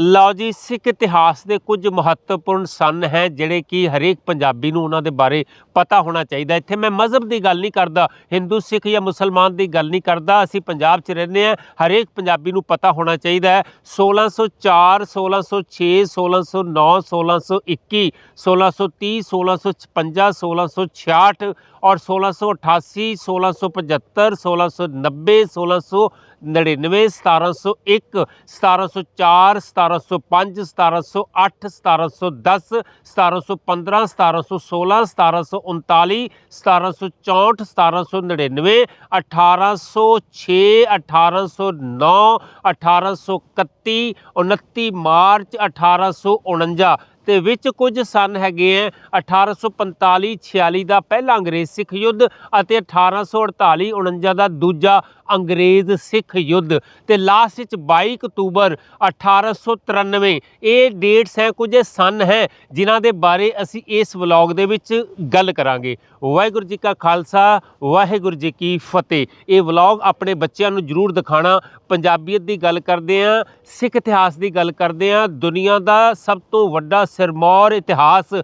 ਲਓ ਜੀ ਸਿੱਖ ਇਤਿਹਾਸ ਦੇ ਕੁਝ ਮਹੱਤਵਪੂਰਨ ਸਨ ਹੈ ਜਿਹੜੇ ਕਿ ਹਰੇਕ ਪੰਜਾਬੀ ਨੂੰ ਉਹਨਾਂ ਦੇ ਬਾਰੇ ਪਤਾ ਹੋਣਾ ਚਾਹੀਦਾ ਇੱਥੇ ਮੈਂ ਮਜ਼ਹਬ ਦੀ ਗੱਲ ਨਹੀਂ ਕਰਦਾ ਹਿੰਦੂ ਸਿੱਖ ਜਾਂ ਮੁਸਲਮਾਨ ਦੀ ਗੱਲ ਨਹੀਂ ਕਰਦਾ ਅਸੀਂ ਪੰਜਾਬ 'ਚ ਰਹਿੰਦੇ ਹਾਂ ਹਰੇਕ ਪੰਜਾਬੀ ਨੂੰ ਪਤਾ ਹੋਣਾ ਚਾਹੀਦਾ ਹੈ 1604 1606 1609 1621 1630 1656 1666 ਔਰ 1688 1675 1690 1699 1701 1704 1705 1708 1710 1715 1716 1739 1764 1799 1806 1809 1831 29 ਮਾਰਚ 1849 ਤੇ ਵਿੱਚ ਕੁਝ ਸਨ ਹੈਗੇ ਆ 1845 46 ਦਾ ਪਹਿਲਾ ਅੰਗਰੇਜ਼ ਸਿੱਖ ਯੁੱਧ ਅਤੇ 1848 49 ਦਾ ਦੂਜਾ ਅੰਗਰੇਜ਼ ਸਿੱਖ ਯੁੱਧ। ਤੇ ਲਾਸਟ ਵਿੱਚ 22 ਅਕਤੂਬਰ 1893 ਇਹ ਡੇਟਸ ਹੈ ਕੁਝ ਸਨ ਹੈ, ਜਿਨ੍ਹਾਂ ਦੇ ਬਾਰੇ ਅਸੀਂ ਇਸ ਵਲੌਗ ਦੇ ਵਿੱਚ ਗੱਲ ਕਰਾਂਗੇ। ਵਾਹਿਗੁਰੂ ਜੀ ਕਾ ਖਾਲਸਾ, ਵਾਹਿਗੁਰੂ ਜੀ ਕੀ ਫਤਿਹ। ਇਹ ਵਲੌਗ ਆਪਣੇ ਬੱਚਿਆਂ ਨੂੰ ਜਰੂਰ ਦਿਖਾਣਾ ਪੰਜਾਬੀਅਤ ਦੀ ਗੱਲ ਕਰਦੇ ਆਂ ਸਿੱਖ ਇਤਿਹਾਸ ਦੀ ਗੱਲ ਕਰਦੇ ਆਂ ਦੁਨੀਆ ਦਾ ਸਭ ਤੋਂ ਵੱਡਾ ਸਿਰਮੌਰ ਇਤਿਹਾਸ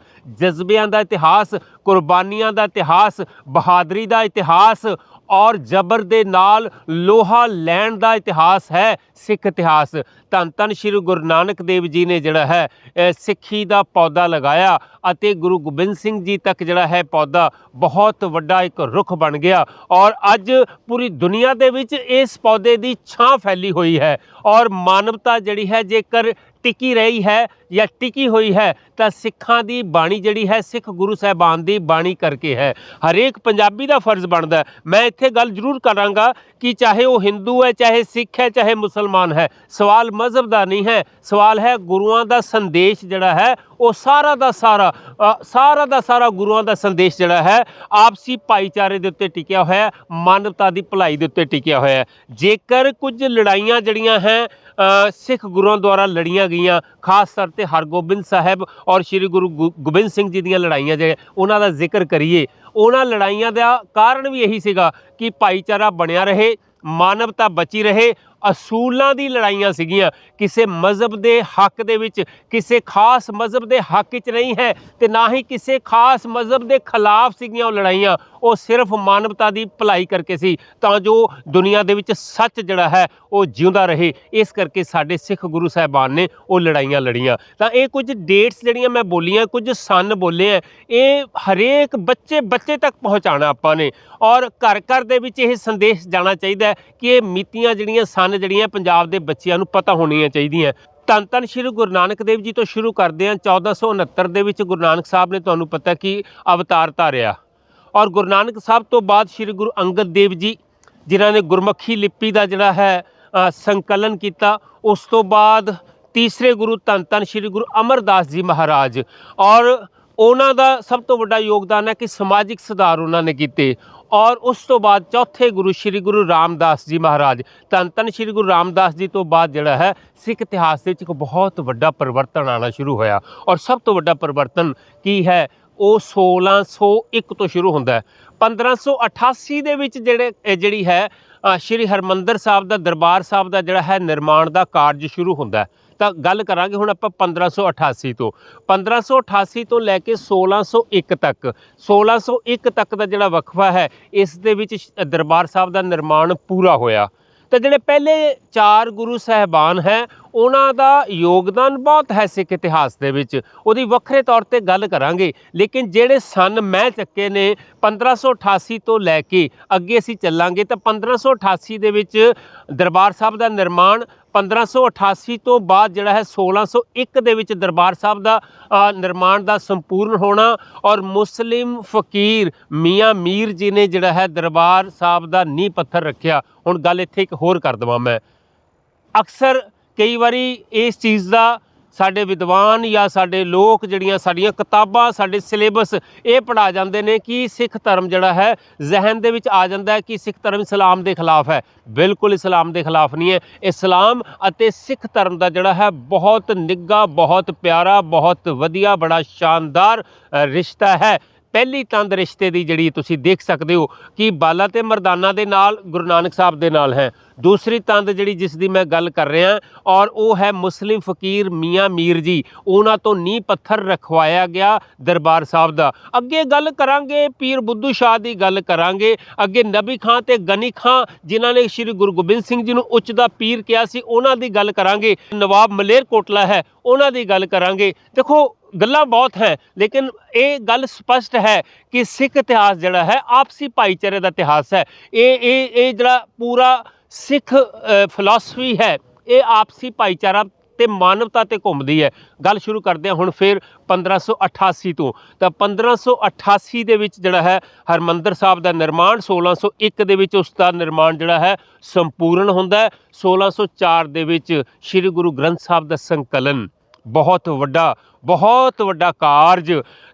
ਜਜ਼ਬਿਆਂ ਦਾ ਇਤਿਹਾਸ ਕੁਰਬਾਨੀਆਂ ਦਾ ਇਤਿਹਾਸ, ਬਹਾਦਰੀ ਦਾ ਇਤਿਹਾਸ ਔਰ ਜ਼ਬਰ ਦੇ ਨਾਲ ਲੋਹਾ ਲੈਣ ਦਾ ਇਤਿਹਾਸ ਹੈ, ਸਿੱਖ ਇਤਿਹਾਸ। ਧੰਨ ਧੰਨ ਸ਼੍ਰੀ ਗੁਰੂ ਨਾਨਕ ਦੇਵ ਜੀ ਨੇ ਜਿਹੜਾ ਹੈ ਸਿੱਖੀ ਦਾ ਪੌਦਾ ਲਗਾਇਆ ਅਤੇ ਗੁਰੂ ਗੋਬਿੰਦ ਸਿੰਘ ਜੀ ਤੱਕ ਜਿਹੜਾ ਹੈ ਪੌਦਾ ਬਹੁਤ ਵੱਡਾ ਇੱਕ ਰੁੱਖ ਬਣ ਗਿਆ ਔਰ ਅੱਜ ਪੂਰੀ ਦੁਨੀਆ ਦੇ ਵਿੱਚ ਇਸ ਪੌਦੇ ਦੀ ਛਾਂ ਫੈਲੀ ਹੋਈ ਹੈ ਔਰ ਮਾਨਵਤਾ ਜਿਹੜੀ ਹੈ ਜੇਕਰ ਟਿਕੀ ਰਹੀ ਹੈ ਜਾਂ ਟਿਕੀ ਹੋਈ ਹੈ ਤਾਂ ਸਿੱਖਾਂ ਦੀ ਬਾਣੀ ਜਿਹੜੀ ਹੈ ਸਿੱਖ ਗੁਰੂ ਸਾਹਿਬਾਨ ਦੀ ਬਾਣੀ ਕਰਕੇ ਹੈ। ਹਰੇਕ ਪੰਜਾਬੀ ਦਾ ਫਰਜ਼ ਬਣਦਾ ਮੈਂ ਇੱਥੇ ਗੱਲ ਜ਼ਰੂਰ ਕਰਾਂਗਾ ਕਿ ਚਾਹੇ ਉਹ ਹਿੰਦੂ ਹੈ, ਚਾਹੇ ਸਿੱਖ ਹੈ, ਚਾਹੇ ਮੁਸਲਮਾਨ ਹੈ। ਸਵਾਲ ਮਜ਼ਹਬ ਦਾ ਨਹੀਂ ਹੈ। ਸਵਾਲ ਹੈ ਗੁਰੂਆਂ ਦਾ ਸੰਦੇਸ਼ ਜਿਹੜਾ ਹੈ, ਉਹ ਸਾਰਾ ਦਾ ਸਾਰਾ ਸਾਰਾ ਦਾ ਸਾਰਾ ਗੁਰੂਆਂ ਦਾ ਸੰਦੇਸ਼ ਜਿਹੜਾ ਹੈ, ਆਪਸੀ ਭਾਈਚਾਰੇ ਦੇ ਉੱਤੇ ਟਿਕਿਆ ਹੋਇਆ ਹੈ, ਮਾਨਵਤਾ ਦੀ ਭਲਾਈ ਦੇ ਉੱਤੇ ਟਿਕਿਆ ਹੋਇਆ ਹੈ। ਜੇਕਰ ਕੁਝ ਲੜਾਈਆਂ ਜਿਹੜੀਆਂ ਹੈ ਸਿੱਖ ਗੁਰੂਆਂ ਦੁਆਰਾ ਲੜੀਆਂ ਗਈਆਂ, ਖਾਸ ਤੌਰ ਤੇ ਹਰਗੋਬਿੰਦ ਸਾਹਿਬ ਔਰ ਸ੍ਰੀ ਗੁਰੂ ਗੋ- ਗੋਬਿੰਦ ਸਿੰਘ ਜੀ ਦੀਆਂ ਲੜਾਈਆਂ ਜਿਹੜੇ, ਉਹਨਾਂ ਦਾ ਜ਼ਿਕਰ ਕਰੀਏ ਉਹਨਾਂ ਲੜਾਈਆਂ ਦਾ ਕਾਰਨ ਵੀ ਇਹੀ ਸੀਗਾ ਕਿ ਭਾਈਚਾਰਾ ਬਣਿਆ ਰਹੇ ਮਾਨਵਤਾ ਬਚੀ ਰਹੇ ਅਸੂਲਾਂ ਦੀ ਲੜਾਈਆਂ ਸੀਗੀਆਂ। ਕਿਸੇ ਮਜ਼ਹਬ ਦੇ ਹੱਕ ਦੇ ਵਿੱਚ, ਕਿਸੇ ਖਾਸ ਮਜ਼ਹਬ ਦੇ ਹੱਕ 'ਚ ਨਹੀਂ ਹੈ ਤੇ ਨਾ ਹੀ ਕਿਸੇ ਖਾਸ ਮਜ਼ਹਬ ਦੇ ਖਿਲਾਫ ਸੀਗੀਆਂ ਉਹ ਲੜਾਈਆਂ। ਉਹ ਸਿਰਫ ਮਾਨਵਤਾ ਦੀ ਭਲਾਈ ਕਰਕੇ ਸੀ। ਤਾਂ ਜੋ ਦੁਨੀਆ ਦੇ ਵਿੱਚ ਸੱਚ ਜਿਹੜਾ ਹੈ, ਉਹ ਜਿਉਂਦਾ ਰਹੇ। ਇਸ ਕਰਕੇ ਸਾਡੇ ਸਿੱਖ ਗੁਰੂ ਸਾਹਿਬਾਨ ਨੇ ਉਹ ਲੜਾਈਆਂ ਲੜੀਆਂ। ਤਾਂ ਇਹ ਕੁਝ ਡੇਟਸ ਜਿਹੜੀਆਂ ਮੈਂ ਬੋਲੀਆਂ, ਕੁਝ ਸੰਨ ਬੋਲੇ ਆ ਇਹ ਹਰੇਕ ਬੱਚੇ ਬੱਚੇ ਤੱਕ ਪਹੁੰਚਾਉਣਾ ਆਪਾਂ ਨੇ। ਔਰ ਘਰ ਘਰ ਦੇ ਵਿੱਚ ਇਹ ਸੰਦੇਸ਼ ਜਾਣਾ ਚਾਹੀਦਾ ਕਿ ਇਹ ਮਿਤੀਆਂ ਜਿਹੜੀਆਂ ਸਨ ਜਿਹੜੀਆਂ ਪੰਜਾਬ ਦੇ ਬੱਚਿਆਂ ਨੂੰ ਪਤਾ ਹੋਣੀਆਂ ਚਾਹੀਦੀਆਂ। ਧੰਨ ਧੰਨ ਸ਼੍ਰੀ ਗੁਰੂ ਨਾਨਕ ਦੇਵ ਜੀ ਤੋਂ ਸ਼ੁਰੂ ਕਰਦੇ ਹਾਂ। 1469 ਦੇ ਵਿੱਚ ਗੁਰੂ ਨਾਨਕ ਸਾਹਿਬ ਨੇ ਤੁਹਾਨੂੰ ਪਤਾ ਕਿ ਅਵਤਾਰ ਧਾਰਿਆ। ਔਰ ਗੁਰੂ ਨਾਨਕ ਸਾਹਿਬ ਤੋਂ ਬਾਅਦ ਸ਼੍ਰੀ ਗੁਰੂ ਅੰਗਦ ਦੇਵ ਜੀ, ਜਿਨ੍ਹਾਂ ਨੇ ਗੁਰਮੁਖੀ ਲਿਪੀ ਦਾ ਜਿਹੜਾ ਹੈ ਸੰਕਲਨ ਕੀਤਾ, ਉਸ ਤੋਂ ਬਾਅਦ ਤੀਸਰੇ ਗੁਰੂ ਧੰਨ ਧੰਨ ਸ਼੍ਰੀ ਗੁਰੂ ਅਮਰਦਾਸ ਜੀ ਮਹਾਰਾਜ। ਔਰ ਉਹਨਾਂ ਦਾ ਸਭ ਤੋਂ ਵੱਡਾ ਯੋਗਦਾਨ ਹੈ ਕਿ ਸਮਾਜਿਕ ਸੁਧਾਰ ਉਹਨਾਂ ਨੇ ਕੀਤੇ। ਔਰ ਉਸ ਤੋਂ ਬਾਅਦ ਚੌਥੇ ਗੁਰੂ ਸ਼੍ਰੀ ਗੁਰੂ ਰਾਮਦਾਸ ਜੀ ਮਹਾਰਾਜ, ਧੰਨ ਧੰਨ ਸ਼੍ਰੀ ਗੁਰੂ ਰਾਮਦਾਸ ਜੀ ਤੋਂ ਬਾਅਦ ਜਿਹੜਾ ਹੈ, ਸਿੱਖ ਇਤਿਹਾਸ ਦੇ ਵਿੱਚ ਇੱਕ ਬਹੁਤ ਵੱਡਾ ਪਰਿਵਰਤਨ ਆਉਣਾ ਸ਼ੁਰੂ ਹੋਇਆ। ਔਰ ਸਭ ਤੋਂ ਵੱਡਾ ਪਰਿਵਰਤਨ ਕੀ ਹੈ? ਉਹ 1601 ਤੋਂ ਸ਼ੁਰੂ ਹੁੰਦਾ ਹੈ। 1588 ਦੇ ਵਿੱਚ ਜਿਹੜੇ ਜਿਹੜੀ ਹੈ ਸ਼੍ਰੀ ਹਰਮੰਦਰ ਸਾਹਿਬ ਦਾ ਦਰਬਾਰ ਸਾਹਿਬ ਦਾ ਜਿਹੜਾ ਹੈ, ਨਿਰਮਾਣ ਦਾ ਕਾਰਜ ਸ਼ੁਰੂ ਹੁੰਦਾ ਹੈ। ਤਾਂ ਗੱਲ ਕਰਾਂਗੇ ਹੁਣ ਆਪਾਂ 1588 ਤੋਂ। 1588 ਤੋਂ ਲੈ ਕੇ 1601 ਤੱਕ। 1601 ਤੱਕ ਦਾ ਜਿਹੜਾ ਵਕਫਾ ਹੈ, ਇਸ ਦੇ ਵਿੱਚ ਦਰਬਾਰ ਸਾਹਿਬ ਦਾ ਨਿਰਮਾਣ ਪੂਰਾ ਹੋਇਆ। ਤਾਂ ਜਿਹੜੇ ਪਹਿਲੇ ਚਾਰ ਗੁਰੂ ਸਾਹਿਬਾਨ ਹੈ, ਉਹਨਾਂ ਦਾ ਯੋਗਦਾਨ ਬਹੁਤ ਹੈ ਸਿੱਖ ਇਤਿਹਾਸ ਦੇ ਵਿੱਚ। ਉਹਦੀ ਵੱਖਰੇ ਤੌਰ ਤੇ ਗੱਲ ਕਰਾਂਗੇ। ਲੇਕਿਨ ਜਿਹੜੇ ਸਨ ਮੈਂ ਚੱਕੇ ਨੇ 1588 ਤੋਂ ਲੈ ਕੇ ਅੱਗੇ ਅਸੀਂ ਚੱਲਾਂਗੇ, ਤਾਂ 1588 ਦੇ ਵਿੱਚ ਦਰਬਾਰ ਸਾਹਿਬ ਦਾ ਨਿਰਮਾਣ 1588 ਤੋਂ ਬਾਅਦ ਜਿਹੜਾ ਹੈ 1601 ਦੇ ਵਿੱਚ ਦਰਬਾਰ ਸਾਹਿਬ ਦਾ ਨਿਰਮਾਣ ਦਾ ਸੰਪੂਰਨ ਹੋਣਾ ਔਰ ਮੁਸਲਿਮ ਫਕੀਰ ਮੀਆਂ ਮੀਰ ਜੀ ਨੇ ਜਿਹੜਾ ਹੈ ਦਰਬਾਰ ਸਾਹਿਬ ਦਾ ਨੀਂਹ ਪੱਥਰ ਰੱਖਿਆ। ਹੁਣ ਗੱਲ ਇੱਥੇ ਇੱਕ ਹੋਰ ਕਰ ਦਵਾਂ ਮੈਂ। ਅਕਸਰ ਕਈ ਵਾਰੀ ਇਸ ਚੀਜ਼ ਦਾ ਸਾਡੇ ਵਿਦਵਾਨ ਜਾਂ ਸਾਡੇ ਲੋਕ ਜਿਹੜੀਆਂ ਸਾਡੀਆਂ ਕਿਤਾਬਾਂ, ਸਾਡੇ ਸਿਲੇਬਸ, ਇਹ ਪੜਾ ਜਾਂਦੇ ਨੇ ਕਿ ਸਿੱਖ ਧਰਮ ਜਿਹੜਾ ਹੈ, ਜ਼ਹਿਨ ਦੇ ਵਿੱਚ ਆ ਜਾਂਦਾ ਹੈ ਕਿ ਸਿੱਖ ਧਰਮ ਇਸਲਾਮ ਦੇ ਖਿਲਾਫ ਹੈ। ਬਿਲਕੁਲ ਇਸਲਾਮ ਦੇ ਖਿਲਾਫ ਨਹੀਂ ਹੈ। ਇਸਲਾਮ ਅਤੇ ਸਿੱਖ ਧਰਮ ਦਾ ਜਿਹੜਾ ਹੈ, ਬਹੁਤ ਨਿੱਘਾ, ਬਹੁਤ ਪਿਆਰਾ, ਬਹੁਤ ਵਧੀਆ, ਬੜਾ ਸ਼ਾਨਦਾਰ ਰਿਸ਼ਤਾ ਹੈ। ਪਹਿਲੀ ਤੰਦ ਰਿਸ਼ਤੇ ਦੀ ਜਿਹੜੀ ਤੁਸੀਂ ਦੇਖ ਸਕਦੇ ਹੋ ਕਿ ਬਾਲਾ ਤੇ ਮਰਦਾਨਾ ਦੇ ਨਾਲ, ਗੁਰੂ ਨਾਨਕ ਸਾਹਿਬ ਦੇ ਨਾਲ ਹੈ। ਦੂਸਰੀ ਤੰਦ ਜਿਹੜੀ ਜਿਸ ਦੀ ਮੈਂ ਗੱਲ ਕਰ ਰਿਹਾ, ਔਰ ਉਹ ਹੈ ਮੁਸਲਿਮ ਫਕੀਰ ਮੀਆਂ ਮੀਰ ਜੀ। ਉਹਨਾਂ ਤੋਂ ਨੀਂਹ ਪੱਥਰ ਰਖਵਾਇਆ ਗਿਆ ਦਰਬਾਰ ਸਾਹਿਬ ਦਾ। ਅੱਗੇ ਗੱਲ ਕਰਾਂਗੇ, ਪੀਰ ਬੁੱਧੂ ਸ਼ਾਹ ਦੀ ਗੱਲ ਕਰਾਂਗੇ। ਅੱਗੇ ਨਬੀ ਖਾਂ ਤੇ ਗਨੀ ਖਾਂ, ਜਿਨ੍ਹਾਂ ਨੇ ਸ੍ਰੀ ਗੁਰੂ ਗੋਬਿੰਦ ਸਿੰਘ ਜੀ ਨੂੰ ਉੱਚ ਦਾ ਪੀਰ ਕਿਹਾ ਸੀ, ਉਹਨਾਂ ਦੀ ਗੱਲ ਕਰਾਂਗੇ। ਨਵਾਬ ਮਲੇਰ ਕੋਟਲਾ ਹੈ, ਉਹਨਾਂ ਦੀ ਗੱਲ ਕਰਾਂਗੇ। ਦੇਖੋ ਗੱਲਾਂ ਬਹੁਤ ਹੈ, ਲੇਕਿਨ ਇਹ ਗੱਲ ਸਪਸ਼ਟ ਹੈ ਕਿ ਸਿੱਖ ਇਤਿਹਾਸ ਜਿਹੜਾ ਹੈ, ਆਪਸੀ ਭਾਈਚਾਰੇ ਦਾ ਇਤਿਹਾਸ ਹੈ। ਇਹ ਇਹ ਇਹ ਜਿਹੜਾ ਪੂਰਾ ਸਿੱਖ ਫਿਲਾਸਫੀ ਹੈ, ਇਹ ਆਪਸੀ ਭਾਈਚਾਰਾ ਤੇ ਮਾਨਵਤਾ ਤੇ ਘੁੰਮਦੀ ਹੈ। ਗੱਲ ਸ਼ੁਰੂ ਕਰਦੇ ਹਾਂ ਹੁਣ ਫਿਰ 1588 ਤੋਂ। ਤਾਂ 1588 ਦੇ ਵਿੱਚ ਜਿਹੜਾ ਹੈ, ਹਰਮੰਦਰ ਸਾਹਿਬ ਦਾ ਨਿਰਮਾਣ 1601 ਦੇ ਵਿੱਚ ਉਸ ਦਾ ਨਿਰਮਾਣ ਜਿਹੜਾ ਹੈ, ਸੰਪੂਰਨ ਹੁੰਦਾ ਹੈ। 1604 ਦੇ ਵਿੱਚ ਸ੍ਰੀ ਗੁਰੂ ਗ੍ਰੰਥ ਸਾਹਿਬ ਦਾ ਸੰਕਲਨ ਬਹੁਤ ਵੱਡਾ ਬਹੁਤ ਵੱਡਾ ਕਾਰਜ।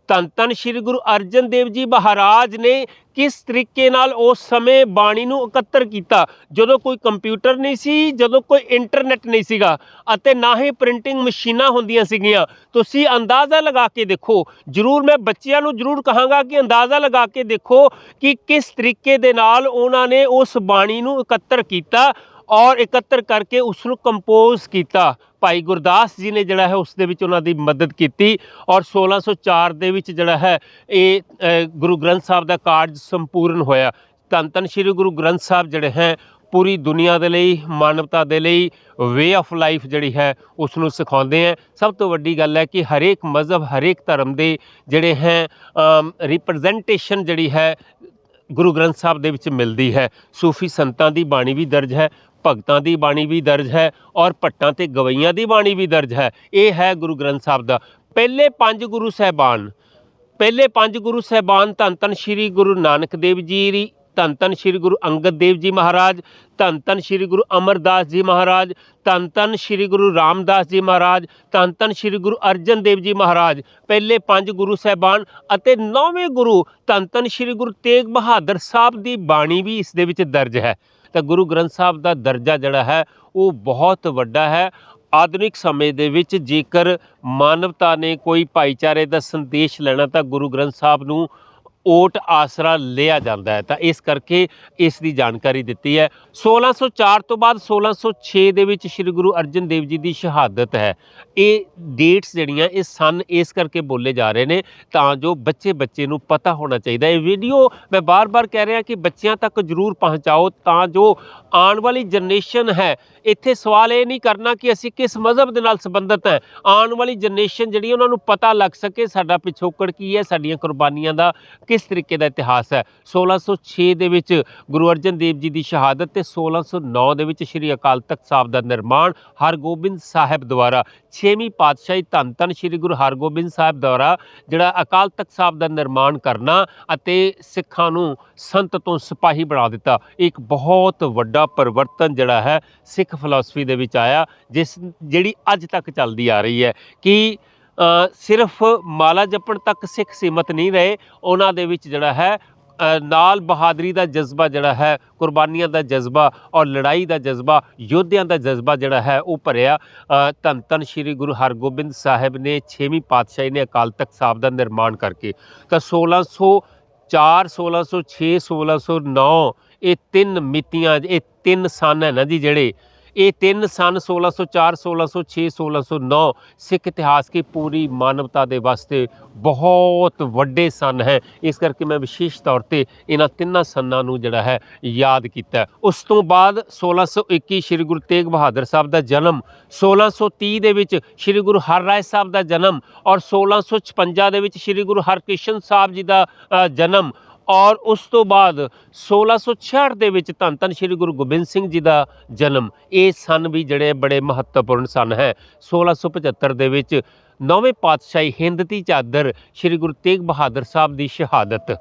ਧੰਨ ਧੰਨ ਸ੍ਰੀ ਗੁਰੂ ਅਰਜਨ ਦੇਵ ਜੀ ਮਹਾਰਾਜ ਨੇ ਕਿਸ ਤਰੀਕੇ ਨਾਲ ਉਸ ਸਮੇਂ ਬਾਣੀ ਨੂੰ ਇਕੱਤਰ ਕੀਤਾ? ਜਦੋਂ ਕੋਈ ਕੰਪਿਊਟਰ ਨਹੀਂ ਸੀ, ਜਦੋਂ ਕੋਈ ਇੰਟਰਨੈਟ ਨਹੀਂ ਸੀਗਾ ਅਤੇ ਨਾ ਹੀ ਪ੍ਰਿੰਟਿੰਗ ਮਸ਼ੀਨਾਂ ਹੁੰਦੀਆਂ ਸੀਗੀਆਂ। ਤੁਸੀਂ ਅੰਦਾਜ਼ਾ ਲਗਾ ਕੇ ਦੇਖੋ। ਜਰੂਰ ਮੈਂ ਬੱਚਿਆਂ ਨੂੰ ਜਰੂਰ ਕਹਾਂਗਾ ਕਿ ਅੰਦਾਜ਼ਾ ਲਗਾ ਕੇ ਦੇਖੋ ਕਿ ਕਿਸ ਤਰੀਕੇ ਦੇ ਨਾਲ ਉਹਨਾਂ ਨੇ ਉਸ ਬਾਣੀ ਨੂੰ ਇਕੱਤਰ ਕੀਤਾ। ਔਰ ਇਕੱਤਰ ਕਰਕੇ ਉਸ ਨੂੰ ਕੰਪੋਜ਼ ਕੀਤਾ। ਭਾਈ ਗੁਰਦਾਸ ਜੀ ਨੇ ਜਿਹੜਾ ਹੈ ਉਸ ਦੇ ਵਿੱਚ ਉਹਨਾਂ ਦੀ ਮਦਦ ਕੀਤੀ ਔਰ 1604 ਦੇ ਵਿੱਚ ਜਿਹੜਾ ਹੈ ਇਹ ਗੁਰੂ ਗ੍ਰੰਥ ਸਾਹਿਬ ਦਾ ਕਾਰਜ ਸੰਪੂਰਨ ਹੋਇਆ। ਧੰਨ ਧੰਨ ਸ੍ਰੀ ਗੁਰੂ ਗ੍ਰੰਥ ਸਾਹਿਬ ਜਿਹੜੇ ਹੈ, ਪੂਰੀ ਦੁਨੀਆ ਦੇ ਲਈ, ਮਾਨਵਤਾ ਦੇ ਲਈ ਵੇ ਆਫ ਲਾਈਫ ਜਿਹੜੀ ਹੈ ਉਸ ਨੂੰ ਸਿਖਾਉਂਦੇ ਹੈ। ਸਭ ਤੋਂ ਵੱਡੀ ਗੱਲ ਹੈ ਕਿ ਹਰੇਕ ਮਜ਼ਹਬ, ਹਰੇਕ ਧਰਮ ਦੇ ਜਿਹੜੇ ਹੈ ਰਿਪਰੈਜ਼ੈਂਟੇਸ਼ਨ ਜਿਹੜੀ ਹੈ ਗੁਰੂ ਗ੍ਰੰਥ ਸਾਹਿਬ ਦੇ ਵਿੱਚ ਮਿਲਦੀ ਹੈ। ਸੂਫੀ ਸੰਤਾਂ ਦੀ ਬਾਣੀ ਵੀ ਦਰਜ ਹੈ। ਭਗਤਾਂ ਦੀ ਬਾਣੀ ਵੀ ਦਰਜ ਹੈ ਔਰ ਭੱਟਾਂ ਤੇ ਗਵਈਆਂ ਦੀ ਬਾਣੀ ਵੀ ਦਰਜ ਹੈ। ਇਹ ਹੈ ਗੁਰੂ ਗ੍ਰੰਥ ਸਾਹਿਬ ਦਾ। ਪਹਿਲੇ ਪੰਜ ਗੁਰੂ ਸਹਿਬਾਨ, ਪਹਿਲੇ ਪੰਜ ਗੁਰੂ ਸਹਿਬਾਨ ਧੰਨ ਧੰਨ ਸ੍ਰੀ ਗੁਰੂ ਨਾਨਕ ਦੇਵ ਜੀ ਦੀ ਧੰਨ ਧੰਨ ਸ੍ਰੀ ਗੁਰੂ ਅੰਗਦ ਦੇਵ ਜੀ ਮਹਾਰਾਜ, ਧੰਨ ਧੰਨ ਸ੍ਰੀ ਗੁਰੂ ਅਮਰਦਾਸ ਜੀ ਮਹਾਰਾਜ, ਧੰਨ ਧੰਨ ਸ੍ਰੀ ਗੁਰੂ ਰਾਮਦਾਸ ਜੀ ਮਹਾਰਾਜ, ਧੰਨ ਧੰਨ ਸ੍ਰੀ ਗੁਰੂ ਅਰਜਨ ਦੇਵ ਜੀ ਮਹਾਰਾਜ, ਪਹਿਲੇ ਪੰਜ ਗੁਰੂ ਸਹਿਬਾਨ ਅਤੇ ਨੌਵੇਂ ਗੁਰੂ ਧੰਨ ਧੰਨ ਸ੍ਰੀ ਗੁਰੂ ਤੇਗ ਬਹਾਦਰ ਸਾਹਿਬ ਦੀ ਬਾਣੀ ਵੀ ਇਸ ਦੇ ਵਿੱਚ ਦਰਜ ਹੈ। ਤਾਂ ਗੁਰੂ ਗ੍ਰੰਥ ਸਾਹਿਬ ਦਾ ਦਰਜਾ ਜਿਹੜਾ ਹੈ, ਉਹ ਬਹੁਤ ਵੱਡਾ ਹੈ। ਆਧੁਨਿਕ ਸਮੇਂ ਦੇ ਵਿੱਚ ਜੇਕਰ ਮਾਨਵਤਾ ਨੇ ਕੋਈ ਭਾਈਚਾਰੇ ਦਾ ਸੰਦੇਸ਼ ਲੈਣਾ ਤਾਂ ਗੁਰੂ ਗ੍ਰੰਥ ਸਾਹਿਬ ਨੂੰ ਓਟ ਆਸਰਾ ਲਿਆ ਜਾਂਦਾ ਹੈ। ਤਾਂ ਇਸ ਕਰਕੇ ਇਸ ਦੀ ਜਾਣਕਾਰੀ ਦਿੱਤੀ ਹੈ। 1604 ਤੋਂ ਬਾਅਦ 1606 ਦੇ ਵਿੱਚ ਸ੍ਰੀ ਗੁਰੂ ਅਰਜਨ ਦੇਵ ਜੀ ਦੀ ਸ਼ਹਾਦਤ ਹੈ। ਇਹ ਡੇਟਸ ਜਿਹੜੀਆਂ, ਇਹ ਸਨ, ਇਸ ਕਰਕੇ ਬੋਲੇ ਜਾ ਰਹੇ ਨੇ, ਤਾਂ ਜੋ ਬੱਚੇ ਬੱਚੇ ਨੂੰ ਪਤਾ ਹੋਣਾ ਚਾਹੀਦਾ। ਇਹ ਵੀਡੀਓ ਮੈਂ ਬਾਰ-ਬਾਰ ਕਹਿ ਰਿਹਾ ਕਿ ਬੱਚਿਆਂ ਤੱਕ ਜ਼ਰੂਰ ਪਹੁੰਚਾਓ, ਤਾਂ ਜੋ ਆਉਣ ਵਾਲੀ ਜਨਰੇਸ਼ਨ ਹੈ ਇੱਥੇ ਸਵਾਲ ਇਹ ਨਹੀਂ ਕਰਨਾ ਕਿ ਅਸੀਂ ਕਿਸ ਮਜ਼ਹਬ ਦੇ ਨਾਲ ਸੰਬੰਧਿਤ ਹੈ। ਆਉਣ ਵਾਲੀ ਜਨਰੇਸ਼ਨ ਜਿਹੜੀ ਉਹਨਾਂ ਨੂੰ ਪਤਾ ਲੱਗ ਸਕੇ ਸਾਡਾ ਪਿਛੋਕੜ ਕੀ ਹੈ, ਸਾਡੀਆਂ ਕੁਰਬਾਨੀਆਂ ਦਾ ਕਿਸ ਤਰੀਕੇ ਦਾ ਇਤਿਹਾਸ ਹੈ। 1606 ਦੇ ਵਿੱਚ ਗੁਰੂ ਅਰਜਨ ਦੇਵ ਜੀ ਦੀ ਸ਼ਹਾਦਤ ਤੇ 1609 ਦੇ ਵਿੱਚ ਸ੍ਰੀ ਅਕਾਲ ਤਖਤ ਸਾਹਿਬ ਦਾ ਨਿਰਮਾਣ ਹਰਗੋਬਿੰਦ ਸਾਹਿਬ ਦੁਆਰਾ ਛੇਵੀਂ ਪਾਤਸ਼ਾਹੀ ਧੰਨ ਧੰਨ ਸ੍ਰੀ ਗੁਰੂ ਹਰਗੋਬਿੰਦ ਸਾਹਿਬ ਦੁਆਰਾ ਜਿਹੜਾ ਅਕਾਲ ਤਖਤ ਸਾਹਿਬ ਦਾ ਨਿਰਮਾਣ ਕਰਨਾ ਅਤੇ ਸਿੱਖਾਂ ਨੂੰ ਸੰਤ ਤੋਂ ਸਿਪਾਹੀ ਬਣਾ ਦਿੱਤਾ। ਇੱਕ ਬਹੁਤ ਵੱਡਾ ਪਰਿਵਰਤਨ ਜਿਹੜਾ ਹੈ ਸਿੱਖ ਫਿਲਾਸਫੀ ਦੇ ਵਿੱਚ ਆਇਆ, ਜਿਸ ਜਿਹੜੀ ਅੱਜ ਤੱਕ ਚੱਲਦੀ ਆ ਰਹੀ ਹੈ ਕਿ ਸਿਰਫ ਮਾਲਾ ਜਪਣ ਤੱਕ ਸਿੱਖ ਸੀਮਤ ਨਹੀਂ ਰਹੇ, ਉਹਨਾਂ ਦੇ ਵਿੱਚ ਜਿਹੜਾ ਹੈ ਨਾਲ ਬਹਾਦਰੀ ਦਾ ਜਜ਼ਬਾ ਜਿਹੜਾ ਹੈ, ਕੁਰਬਾਨੀਆਂ ਦਾ ਜਜ਼ਬਾ ਔਰ ਲੜਾਈ ਦਾ ਜਜ਼ਬਾ, ਯੋਧਿਆਂ ਦਾ ਜਜ਼ਬਾ ਜਿਹੜਾ ਹੈ, ਉਹ ਭਰਿਆ। ਧੰਨ ਧੰਨ ਸ੍ਰੀ ਗੁਰੂ ਹਰਗੋਬਿੰਦ ਸਾਹਿਬ ਨੇ 6ਵੀਂ ਪਾਤਸ਼ਾਹੀ ਨੇ ਅਕਾਲ ਤਖਤ ਸਾਹਿਬ ਦਾ ਨਿਰਮਾਣ ਕਰਕੇ। ਤਾਂ 1604 1606 1609 ਇਹ ਤਿੰਨ ਮਿਤੀਆਂ, ਇਹ ਤਿੰਨ ਸਨ ਹੈ ਨਾ ਜੀ ਜਿਹੜੇ ਇਹ ਤਿੰਨ ਸਨ 1604 1606 1609 ਸਿੱਖ ਇਤਿਹਾਸ ਕੀ ਪੂਰੀ ਮਾਨਵਤਾ ਦੇ ਵਾਸਤੇ ਬਹੁਤ ਵੱਡੇ ਸਨ ਹੈ। ਇਸ ਕਰਕੇ ਮੈਂ ਵਿਸ਼ੇਸ਼ ਤੌਰ ਤੇ ਇਹਨਾਂ ਤਿੰਨਾਂ ਸੰਨਾਂ ਨੂੰ ਜਿਹੜਾ ਹੈ ਯਾਦ ਕੀਤਾ ਉਸ ਤੋਂ ਬਾਅਦ 1621 ਸ੍ਰੀ ਗੁਰੂ ਤੇਗ ਬਹਾਦਰ ਸਾਹਿਬ ਦਾ ਜਨਮ 1630 ਦੇ ਵਿੱਚ ਸ੍ਰੀ ਗੁਰੂ ਹਰਰਾਏ ਸਾਹਿਬ ਦਾ ਜਨਮ ਔਰ 1656 ਦੇ ਵਿੱਚ ਸ੍ਰੀ ਗੁਰੂ ਹਰਕ੍ਰਿਸ਼ਨ ਸਾਹਿਬ ਜੀ ਦਾ ਜਨਮ ਔਰ ਉਸ ਤੋਂ ਬਾਅਦ 1666 ਦੇ ਵਿੱਚ ਧੰਨ ਧੰਨ ਸ੍ਰੀ ਗੁਰੂ ਗੋਬਿੰਦ ਸਿੰਘ ਜੀ ਦਾ ਜਨਮ। ਇਹ ਸਨ ਵੀ ਜਿਹੜੇ ਬੜੇ ਮਹੱਤਵਪੂਰਨ ਸਨ ਹੈ। 1675 ਦੇ ਵਿੱਚ ਨੌਵੇਂ ਪਾਤਸ਼ਾਹੀ ਹਿੰਦ ਦੀ ਚਾਦਰ ਸ੍ਰੀ ਗੁਰੂ ਤੇਗ ਬਹਾਦਰ ਸਾਹਿਬ ਦੀ ਸ਼ਹਾਦਤ।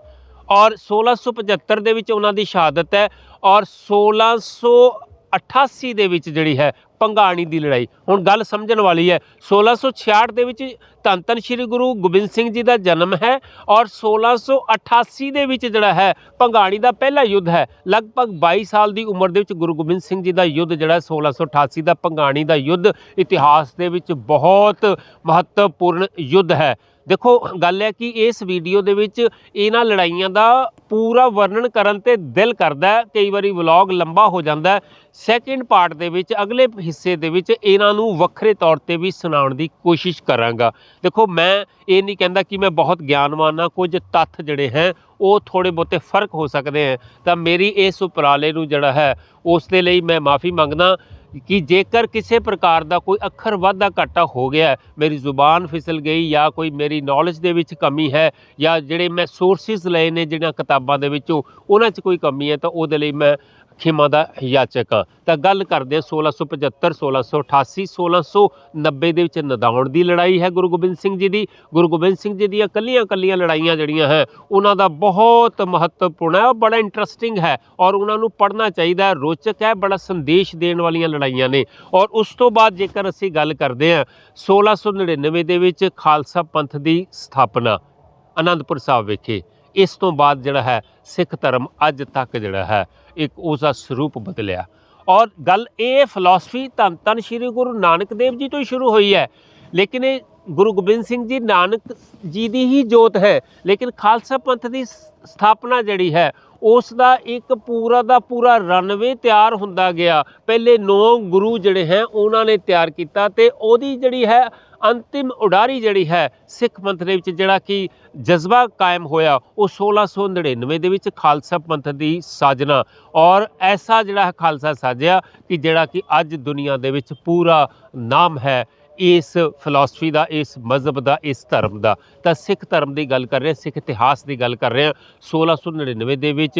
ਔਰ 1675 ਦੇ ਵਿੱਚ ਉਹਨਾਂ ਦੀ ਸ਼ਹਾਦਤ ਹੈ। ਔਰ 1688 ਦੇ ਵਿੱਚ ਜਿਹੜੀ ਹੈ ਪੰਗਾਣੀ ਦੀ ਲੜਾਈ। ਹੁਣ ਗੱਲ ਸਮਝਣ ਵਾਲੀ ਹੈ 1666 ਦੇ ਵਿੱਚ ਧੰਨ ਧੰਨ ਸ੍ਰੀ ਗੁਰੂ ਗੋਬਿੰਦ ਸਿੰਘ ਜੀ ਦਾ ਜਨਮ ਹੈ ਔਰ 1688 ਦੇ ਵਿੱਚ ਜਿਹੜਾ ਹੈ ਪੰਗਾਣੀ ਦਾ ਪਹਿਲਾ ਯੁੱਧ ਹੈ। ਲਗਭਗ 22 ਸਾਲ ਦੀ ਉਮਰ ਦੇ ਵਿੱਚ ਗੁਰੂ ਗੋਬਿੰਦ ਸਿੰਘ ਜੀ ਦਾ ਯੁੱਧ ਜਿਹੜਾ 1688 ਦਾ ਪੰਗਾਣੀ ਦਾ ਯੁੱਧ ਇਤਿਹਾਸ ਦੇ ਵਿੱਚ ਬਹੁਤ ਮਹੱਤਵਪੂਰਨ ਯੁੱਧ ਹੈ। ਦੇਖੋ, ਗੱਲ ਹੈ ਕਿ ਇਸ ਵੀਡੀਓ ਦੇ ਵਿੱਚ ਇਹਨਾਂ ਲੜਾਈਆਂ ਦਾ ਪੂਰਾ ਵਰਣਨ ਕਰਨ ਤੇ ਦਿਲ ਕਰਦਾ ਕਈ ਵਾਰੀ ਵਲੌਗ ਲੰਬਾ ਹੋ ਜਾਂਦਾ ਸੈਕਿੰਡ ਪਾਰਟ ਦੇ ਵਿੱਚ, ਅਗਲੇ ਹਿੱਸੇ ਦੇ ਵਿੱਚ ਇਹਨਾਂ ਨੂੰ ਵੱਖਰੇ ਤੌਰ ਤੇ ਵੀ ਸੁਣਾਉਣ ਦੀ ਕੋਸ਼ਿਸ਼ ਕਰਾਂਗਾ। ਦੇਖੋ, ਮੈਂ ਇਹ ਨਹੀਂ ਕਹਿੰਦਾ ਕਿ ਮੈਂ ਬਹੁਤ ਗਿਆਨਵਾਨ ਹਾਂ। ਕੁਝ ਤੱਥ ਜਿਹੜੇ ਹੈ, ਉਹ ਥੋੜੇ ਬਹੁਤੇ ਫ਼ਰਕ ਹੋ ਸਕਦੇ ਹੈ। ਤਾਂ ਮੇਰੀ ਇਸ ਉਪਰਾਲੇ ਨੂੰ ਜਿਹੜਾ ਹੈ, ਉਸ ਦੇ ਲਈ ਮੈਂ ਮਾਫੀ ਮੰਗਦਾ। ਕਿ ਜੇਕਰ ਕਿਸੇ ਪ੍ਰਕਾਰ ਦਾ ਕੋਈ ਅੱਖਰ ਵਾਧਾ ਘਾਟਾ ਹੋ ਗਿਆ ਮੇਰੀ ਜ਼ੁਬਾਨ ਫਿਸਲ ਗਈ ਜਾਂ ਕੋਈ ਮੇਰੀ ਨੌਲੇਜ ਦੇ ਵਿੱਚ ਕਮੀ ਹੈ ਜਾਂ ਜਿਹੜੇ ਮੈਂ ਸੋਰਸਿਸ ਲਏ ਨੇ ਜਿਹੜੀਆਂ ਕਿਤਾਬਾਂ ਦੇ ਵਿੱਚੋਂ, ਉਹਨਾਂ 'ਚ ਕੋਈ ਕਮੀ ਹੈ, ਤਾਂ ਉਹਦੇ ਲਈ ਮੈਂ ਖਿਮਾ ਦਾ ਯਾਚਕ। ਹਾਂ ਤਾਂ ਗੱਲ ਕਰਦੇ ਹਾਂ 1675 1688 1690 ਦੇ ਵਿੱਚ ਨਦਾਉਣ ਦੀ ਲੜਾਈ ਹੈ ਗੁਰੂ ਗੋਬਿੰਦ ਸਿੰਘ ਜੀ ਦੀ। ਗੁਰੂ ਗੋਬਿੰਦ ਸਿੰਘ ਜੀ ਦੀਆਂ ਕੱਲੀਆਂ ਕੱਲੀਆਂ ਲੜਾਈਆਂ ਜਿਹੜੀਆਂ ਹੈ, ਉਹਨਾਂ ਦਾ ਬਹੁਤ ਮਹੱਤਵਪੂਰਨ ਹੈ ਔਰ ਬੜਾ ਇੰਟਰਸਟਿੰਗ ਹੈ ਔਰ ਉਹਨਾਂ ਨੂੰ ਪੜ੍ਹਨਾ ਚਾਹੀਦਾ ਹੈ, ਰੋਚਕ ਹੈ, ਬੜਾ ਸੰਦੇਸ਼ ਦੇਣ ਵਾਲੀਆਂ ਲੜਾਈਆਂ ਨੇ। ਔਰ ਉਸ ਤੋਂ ਬਾਅਦ ਜੇਕਰ ਅਸੀਂ ਗੱਲ ਕਰਦੇ ਹਾਂ 1699 ਦੇ ਵਿੱਚ ਖਾਲਸਾ ਪੰਥ ਦੀ ਸਥਾਪਨਾ, ਅਨੰਦਪੁਰ ਸਾਹਿਬ ਵਿਖੇ। ਇਸ ਤੋਂ ਬਾਅਦ ਜਿਹੜਾ ਹੈ, ਸਿੱਖ ਧਰਮ ਅੱਜ ਤੱਕ ਜਿਹੜਾ ਹੈ, ਇੱਕ ਉਸ ਦਾ ਸਰੂਪ ਬਦਲਿਆ। ਔਰ ਗੱਲ ਇਹ ਫਿਲਾਸਫੀ ਧੰਨ ਧੰਨ ਸ਼੍ਰੀ ਗੁਰੂ ਨਾਨਕ ਦੇਵ ਜੀ ਤੋਂ ਹੀ ਸ਼ੁਰੂ ਹੋਈ ਹੈ। ਲੇਕਿਨ ਇਹ ਗੁਰੂ ਗੋਬਿੰਦ ਸਿੰਘ ਜੀ ਨਾਨਕ ਜੀ ਦੀ ਹੀ ਜੋਤ ਹੈ। ਲੇਕਿਨ ਖਾਲਸਾ ਪੰਥ ਦੀ ਸਥਾਪਨਾ ਜਿਹੜੀ ਹੈ, ਉਸ ਦਾ ਇੱਕ ਪੂਰਾ ਦਾ ਪੂਰਾ ਰਨਵੇ ਤਿਆਰ ਹੁੰਦਾ ਗਿਆ। ਪਹਿਲੇ ਨੌ ਗੁਰੂ ਜਿਹੜੇ ਹੈ, ਉਹਨਾਂ ਨੇ ਤਿਆਰ ਕੀਤਾ ਤੇ ਉਹਦੀ ਜਿਹੜੀ ਹੈ ਅੰਤਿਮ ਉਡਾਰੀ ਜਿਹੜੀ ਹੈ ਸਿੱਖ ਪੰਥ ਦੇ ਵਿੱਚ ਜਿਹੜਾ ਕਿ ਜਜ਼ਬਾ ਕਾਇਮ ਹੋਇਆ, ਉਹ 1699 ਦੇ ਵਿੱਚ ਖਾਲਸਾ ਪੰਥ ਦੀ ਸਾਜਨਾ। ਔਰ ਐਸਾ ਜਿਹੜਾ ਹੈ ਖਾਲਸਾ ਸਾਜਿਆ ਕਿ ਜਿਹੜਾ ਕਿ ਅੱਜ ਦੁਨੀਆ ਦੇ ਵਿੱਚ ਪੂਰਾ ਨਾਮ ਹੈ ਇਸ ਫਿਲਾਸਫੀ ਦਾ, ਇਸ ਮਜ਼ਹਬ ਦਾ, ਇਸ ਧਰਮ ਦਾ। ਤਾਂ ਸਿੱਖ ਧਰਮ ਦੀ ਗੱਲ ਕਰ ਰਹੇ ਸਿੱਖ ਇਤਿਹਾਸ ਦੀ ਗੱਲ ਕਰ ਰਹੇ ਹਾਂ। 1699 ਦੇ ਵਿੱਚ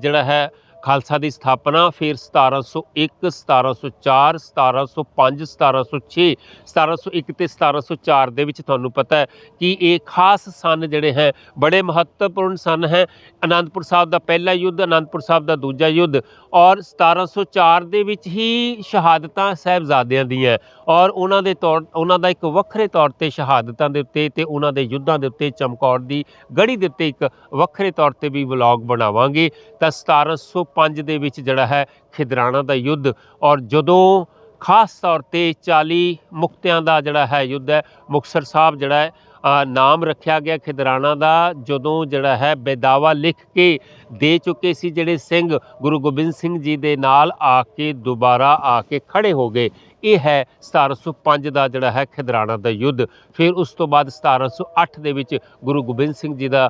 ਜਿਹੜਾ ਹੈ ਖਾਲਸਾ ਦੀ ਸਥਾਪਨਾ, ਫਿਰ 1701 1704 1705 1706 1701 ਤੇ 1704 ਦੇ ਵਿੱਚ ਤੁਹਾਨੂੰ ਪਤਾ ਹੈ ਕਿ ਇਹ ਖਾਸ ਸਨ ਜਿਹੜੇ ਹੈ, ਬੜੇ ਮਹੱਤਵਪੂਰਨ ਸਨ ਹੈ। ਅਨੰਦਪੁਰ ਸਾਹਿਬ ਦਾ ਪਹਿਲਾ ਯੁੱਧ, ਅਨੰਦਪੁਰ ਸਾਹਿਬ ਦਾ ਦੂਜਾ ਯੁੱਧ ਔਰ 1704 ਦੇ ਵਿੱਚ ਹੀ ਸ਼ਹਾਦਤਾਂ ਸਾਹਿਬਜ਼ਾਦਿਆਂ ਦੀਆਂ ਔਰ ਉਹਨਾਂ ਦੇ ਤੌਰ, ਉਹਨਾਂ ਦਾ ਇੱਕ ਵੱਖਰੇ ਤੌਰ ਤੇ ਸ਼ਹਾਦਤਾਂ ਦੇ ਉੱਤੇ ਤੇ ਉਹਨਾਂ ਦੇ ਯੁੱਧਾਂ ਦੇ ਉੱਤੇ ਚਮਕੌਰ ਦੀ ਗੜੀ ਦੇ ਉੱਤੇ ਇੱਕ ਵੱਖਰੇ ਤੌਰ ਤੇ ਵੀ ਵਲੌਗ ਬਣਾਵਾਂਗੇ। ਤਾਂ 1705 ਦੇ ਵਿੱਚ ਜਿਹੜਾ ਹੈ ਖਿਦਰਾਣਾ ਦਾ ਯੁੱਧ। ਔਰ ਜਦੋਂ ਖਾਸ ਤੌਰ ਤੇ 40 ਮੁਕਤਿਆਂ ਦਾ ਜਿਹੜਾ ਹੈ ਯੁੱਧ ਹੈ, ਮੁਕਤਸਰ ਸਾਹਿਬ ਜਿਹੜਾ ਹੈ ਨਾਮ ਰੱਖਿਆ ਗਿਆ ਖਿਦਰਾਣਾ ਦਾ, ਜਦੋਂ ਜਿਹੜਾ ਹੈ ਬੇਦਾਵਾ ਲਿਖ ਕੇ ਦੇ ਚੁੱਕੇ ਸੀ ਜਿਹੜੇ ਸਿੰਘ, ਗੁਰੂ ਗੋਬਿੰਦ ਸਿੰਘ ਜੀ ਦੇ ਨਾਲ ਆ ਕੇ ਦੁਬਾਰਾ ਆ ਕੇ ਖੜੇ ਹੋ ਗਏ। ਇਹ ਹੈ 1705 ਦਾ ਜਿਹੜਾ ਹੈ ਖਿਦਰਾਣਾ ਦਾ ਯੁੱਧ। ਫਿਰ ਉਸ ਤੋਂ ਬਾਅਦ 1708 ਦੇ ਵਿੱਚ ਗੁਰੂ ਗੋਬਿੰਦ ਸਿੰਘ ਜੀ ਦਾ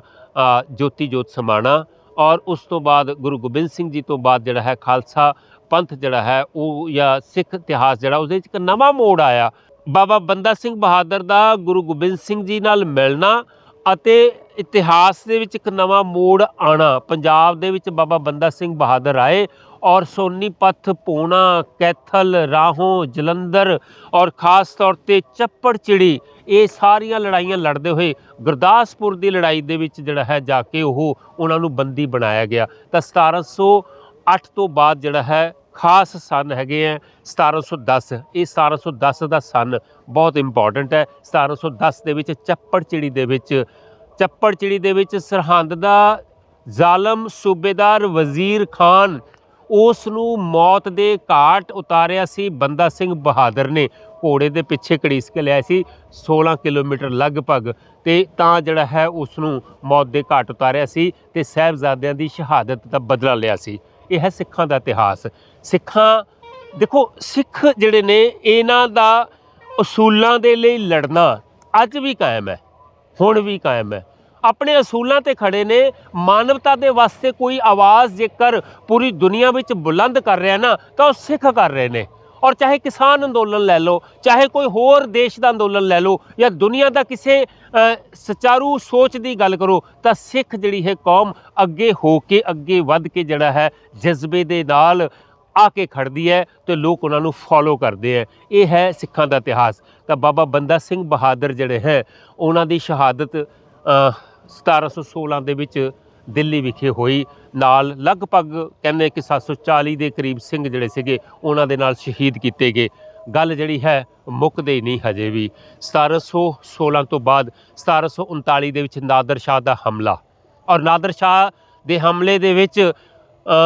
ਜੋਤੀ ਜੋਤ ਸਮਾਣਾ ਔਰ ਉਸ ਤੋਂ ਬਾਅਦ ਗੁਰੂ ਗੋਬਿੰਦ ਸਿੰਘ ਜੀ ਤੋਂ ਬਾਅਦ ਜਿਹੜਾ ਹੈ ਖਾਲਸਾ ਪੰਥ ਜਿਹੜਾ ਹੈ ਉਹ ਜਾਂ ਸਿੱਖ ਇਤਿਹਾਸ ਜਿਹੜਾ ਉਹਦੇ ਵਿੱਚ ਇੱਕ ਨਵਾਂ ਮੋੜ ਆਇਆ। ਬਾਬਾ ਬੰਦਾ ਸਿੰਘ ਬਹਾਦਰ ਦਾ ਗੁਰੂ ਗੋਬਿੰਦ ਸਿੰਘ ਜੀ ਨਾਲ ਮਿਲਣਾ ਅਤੇ ਇਤਿਹਾਸ ਦੇ ਵਿੱਚ ਇੱਕ ਨਵਾਂ ਮੋੜ ਆਣਾ ਪੰਜਾਬ ਦੇ ਵਿੱਚ ਬਾਬਾ ਬੰਦਾ ਸਿੰਘ ਬਹਾਦਰ ਆਏ ਔਰ ਸੋਨੀਪਤ ਪੂਨਾ ਕੈਥਲ ਰਾਹੋਂ ਜਲੰਧਰ ਔਰ ਖਾਸ ਤੌਰ ਤੇ ਚੱਪੜ ਚਿੜੀ ਇਹ ਸਾਰੀਆਂ ਲੜਾਈਆਂ ਲੜਦੇ ਹੋਏ ਗੁਰਦਾਸਪੁਰ ਦੀ ਲੜਾਈ ਦੇ ਵਿੱਚ ਜਿਹੜਾ ਹੈ ਜਾ ਕੇ ਉਹ ਉਹਨਾਂ ਨੂੰ ਬੰਦੀ ਬਣਾਇਆ ਗਿਆ ਤਾਂ 1708 ਤੋਂ ਬਾਅਦ ਜਿਹੜਾ ਹੈ ਖਾਸ ਸਨ ਹੈਗੇ ਆ 1710 ਇਹ 1710 ਦਾ ਸਨ ਬਹੁਤ ਇੰਪੋਰਟੈਂਟ ਹੈ 1710 ਦੇ ਵਿੱਚ ਚੱਪੜ ਚਿੜੀ ਦੇ ਵਿੱਚ ਚੱਪੜ ਚਿੜੀ ਦੇ ਵਿੱਚ ਸਰਹੰਦ ਦਾ ਜ਼ਾਲਮ ਸੂਬੇਦਾਰ ਵਜ਼ੀਰ ਖਾਨ ਉਸ ਨੂੰ ਮੌਤ ਦੇ ਘਾਟ ਉਤਾਰਿਆ ਸੀ। ਬੰਦਾ ਸਿੰਘ ਬਹਾਦਰ ਨੇ ਘੋੜੇ ਦੇ ਪਿੱਛੇ ਘੜੀਸ ਕੇ ਲਿਆ ਸੀ 16 ਕਿਲੋਮੀਟਰ ਲਗਭਗ। ਤੇ ਤਾਂ ਜਿਹੜਾ ਹੈ ਉਸ ਨੂੰ ਮੌਤ ਦੇ ਘਾਟ ਉਤਾਰਿਆ ਸੀ ਤੇ ਸਾਹਿਬਜ਼ਾਦਿਆਂ ਦੀ ਸ਼ਹਾਦਤ ਦਾ ਬਦਲਾ ਲਿਆ ਸੀ। ਇਹ ਹੈ ਸਿੱਖਾਂ ਦਾ ਇਤਿਹਾਸ। ਸਿੱਖਾਂ, ਦੇਖੋ, ਸਿੱਖ ਜਿਹੜੇ ਨੇ, ਇਹਨਾਂ ਦਾ ਅਸੂਲਾਂ ਦੇ ਲਈ ਲੜਨਾ ਅੱਜ ਵੀ ਕਾਇਮ ਹੈ, ਹੁਣ ਵੀ ਕਾਇਮ ਹੈ। ਆਪਣੇ ਅਸੂਲਾਂ ਤੇ ਖੜੇ ਨੇ ਮਾਨਵਤਾ ਦੇ ਵਾਸਤੇ ਕੋਈ ਆਵਾਜ਼ ਜੇਕਰ ਪੂਰੀ ਦੁਨੀਆ ਵਿੱਚ ਬੁਲੰਦ ਕਰ ਰਿਹਾ ਨਾ ਤਾਂ ਉਹ ਸਿੱਖ ਕਰ ਰਹੇ ਨੇ। ਔਰ ਚਾਹੇ ਕਿਸਾਨ ਅੰਦੋਲਨ ਲੈ ਲਓ ਚਾਹੇ ਕੋਈ ਹੋਰ ਦੇਸ਼ ਦਾ ਅੰਦੋਲਨ ਲੈ ਲਓ ਜਾਂ ਦੁਨੀਆ ਦਾ ਕਿਸੇ ਅ, ਸੁਚਾਰੂ ਸੋਚ ਦੀ ਗੱਲ ਕਰੋ ਤਾਂ ਸਿੱਖ ਜਿਹੜੀ ਹੈ ਕੌਮ ਅੱਗੇ ਹੋ ਕੇ ਅੱਗੇ ਵੱਧ ਕੇ ਜਿਹੜਾ ਹੈ ਜਜ਼ਬੇ ਦੇ ਨਾਲ ਆ ਕੇ ਖੜਦੀ ਹੈ ਤੇ ਲੋਕ ਉਹਨਾਂ ਨੂੰ ਫੋਲੋ ਕਰਦੇ ਹੈ। ਇਹ ਹੈ ਸਿੱਖਾਂ ਦਾ ਇਤਿਹਾਸ। ਤਾਂ ਬਾਬਾ ਬੰਦਾ ਸਿੰਘ ਬਹਾਦਰ ਜਿਹੜੇ ਹੈ ਉਹਨਾਂ ਦੀ ਸ਼ਹਾਦਤ 1716 ਦੇ ਵਿੱਚ ਦਿੱਲੀ ਵਿਖੇ ਹੋਈ। ਨਾਲ ਲਗਭਗ ਕਹਿੰਦੇ ਕਿ 740 ਦੇ ਕਰੀਬ ਸਿੰਘ ਜਿਹੜੇ ਸੀਗੇ, ਉਹਨਾਂ ਦੇ ਨਾਲ ਸ਼ਹੀਦ ਕੀਤੇ ਗਏ। ਗੱਲ ਜਿਹੜੀ ਹੈ, ਮੁੱਕਦੇ ਨਹੀਂ ਹਜੇ ਵੀ। 1716 ਤੋਂ ਬਾਅਦ 1739 ਦੇ ਵਿੱਚ ਨਾਦਰ ਸ਼ਾਹ ਦਾ ਹਮਲਾ। ਔਰ ਨਾਦਰ ਸ਼ਾਹ ਦੇ ਹਮਲੇ ਦੇ ਵਿੱਚ